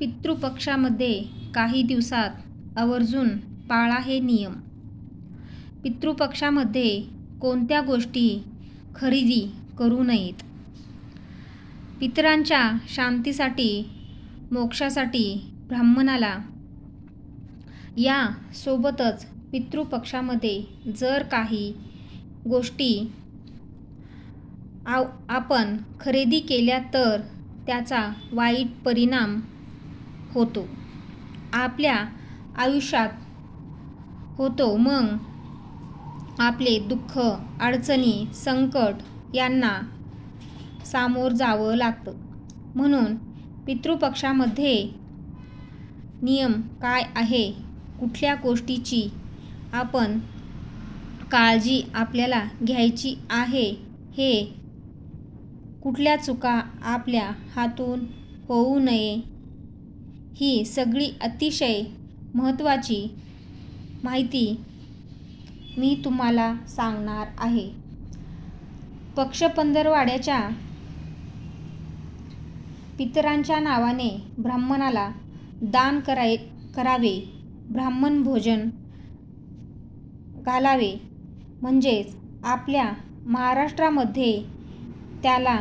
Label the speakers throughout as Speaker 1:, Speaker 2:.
Speaker 1: पितृपक्षामध्ये काही दिवसात आवर्जून पाळा हे नियम. पितृपक्षामध्ये कोणत्या गोष्टी खरेदी करू नयेत? पितरांच्या शांतीसाठी मोक्षासाठी ब्राह्मणाला या सोबतच पितृपक्षामध्ये जर काही गोष्टी आव आपण खरेदी केल्या तर त्याचा वाईट परिणाम होतो. आपल्या आयुष्यात होतो मग आपले दुःख अडचणी संकट यांना सामोर जावं लागतं. म्हणून पितृपक्षामध्ये नियम काय आहे? कुठल्या गोष्टीची आपण काळजी आपल्याला घ्यायची आहे? हे कुठल्या चुका आपल्या हातून होऊ नये? ही सगळी अतिशय महत्त्वाची माहिती मी तुम्हाला सांगणार आहे. पक्षपंधरवाड्याच्या पितरांच्या नावाने ब्राह्मणाला दान कराय करावे. ब्राह्मण भोजन घालावे. म्हणजेच आपल्या महाराष्ट्रामध्ये त्याला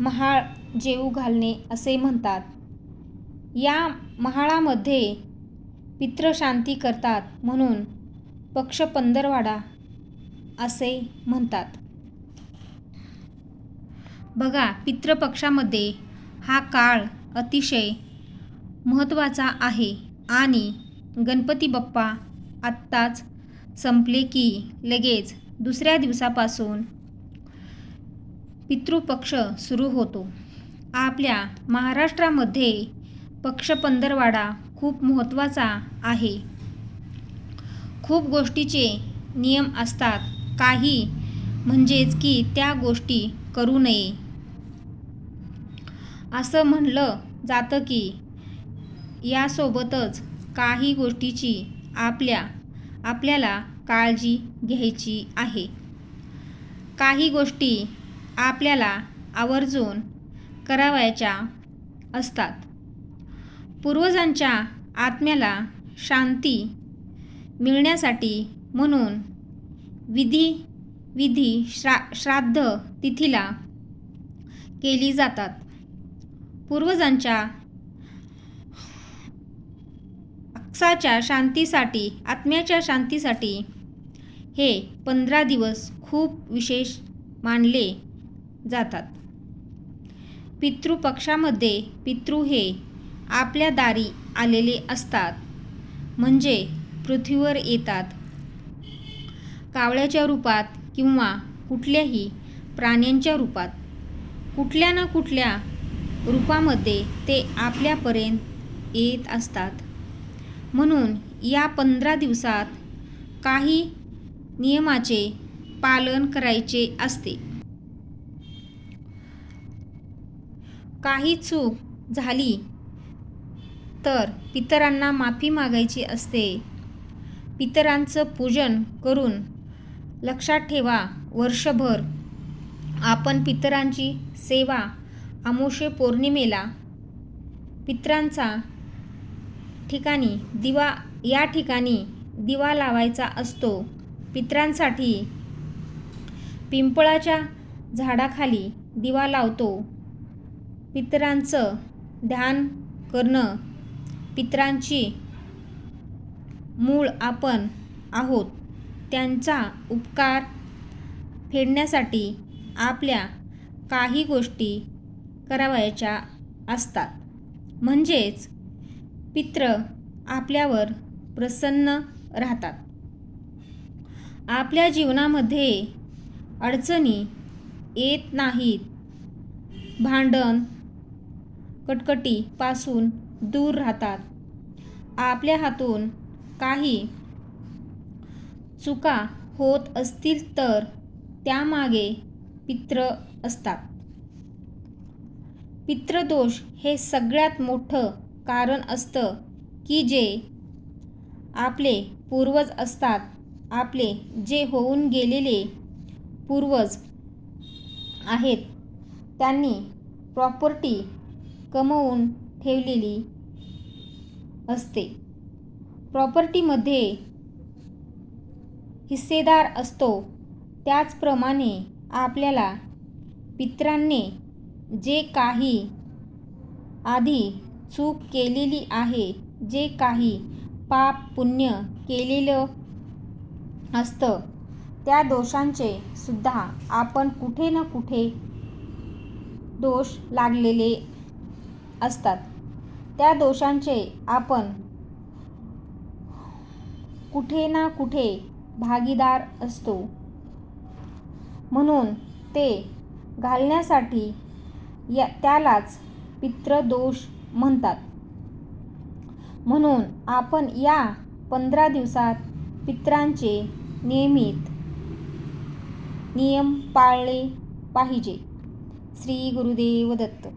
Speaker 1: महाळ जेऊ घालणे असे म्हणतात. या महाळामध्ये पित्रशांती करतात म्हणून पक्ष पंधरवाडा असे म्हणतात. बघा पितृपक्षामध्ये हा काळ अतिशय महत्त्वाचा आहे आणि गणपती बाप्पा आत्ताच संपले की लगेच दुसऱ्या दिवसापासून पितृपक्ष सुरू होतो. आपल्या महाराष्ट्रामध्ये पक्षपंधरवाडा खूप महत्त्वाचा आहे. खूप गोष्टीचे नियम असतात. काही म्हणजेच की त्या गोष्टी करू नये. असं म्हणलं जातं की यासोबतच काही गोष्टीची आपल्या आपल्याला काळजी घ्यायची आहे. काही गोष्टी आपल्याला आवर्जून करावयाच्या असतात. पूर्वजांच्या आत्म्याला शांती मिळण्यासाठी म्हणून विधी विधी श्रा श्राद्ध तिथीला केली जातात. पूर्वजांच्या अक्षाच्या शांतीसाठी आत्म्याच्या शांतीसाठी हे पंधरा दिवस खूप विशेष मानले जातात. पितृपक्षामध्ये पितृ हे आपल्या दारी आलेले असतात. म्हणजे पृथ्वीवर येतात. कावळ्याच्या रूपात किंवा कुठल्याही प्राण्यांच्या रूपात. कुठल्या ना कुठल्या रूपामध्ये ते आपल्यापर्यंत येत असतात. म्हणून या पंधरा दिवसात काही नियमाचे पालन करायचे असते. काही चूक झाली तर पितरांना माफी मागायची असते. पितरांचं पूजन करून लक्षात ठेवा वर्षभर आपण पितरांची सेवा आमोशे पौर्णिमेला पितरांचा ठिकाणी दिवा या ठिकाणी दिवा लावायचा असतो. पितरांसाठी पिंपळाच्या झाडाखाली दिवा लावतो. पितरांचं ध्यान करणं पित्रांची मूळ आपण आहोत. त्यांचा उपकार फेडण्यासाठी आपल्या काही गोष्टी करावयाच्या असतात. म्हणजेच पित्र आपल्यावर प्रसन्न राहतात. आपल्या जीवनामध्ये अडचणी येत नाहीत. भांडण कटकटीपासून दूर राहतात. आपल्या हातून काही चुका होत असतील तर त्यामागे पित्र असतात. पित्रदोष हे सगळ्यात मोठं कारण असतं की जे आपले पूर्वज असतात. आपले जे होऊन गेलेले पूर्वज आहेत. त्यांनी प्रॉपर्टी कमवून ठेवलेली असते. प्रॉपर्टीमध्ये हिस्सेदार असतो. त्याचप्रमाणे आपल्याला पित्रांनी जे काही आधी चूक केलेली आहे जे काही पाप पुण्य केलेलं असतं त्या दोषांचे सुद्धा आपण कुठे ना कुठे दोष लागलेले असतात. त्या दोषांचे आपण कुठे ना कुठे भागीदार असतो. म्हणून ते घालण्यासाठी या त्यालाच पितृदोष म्हणतात. म्हणून आपण या पंधरा दिवसात पित्रांचे नियमित नियम पाळले पाहिजे. श्री गुरुदेव दत्त.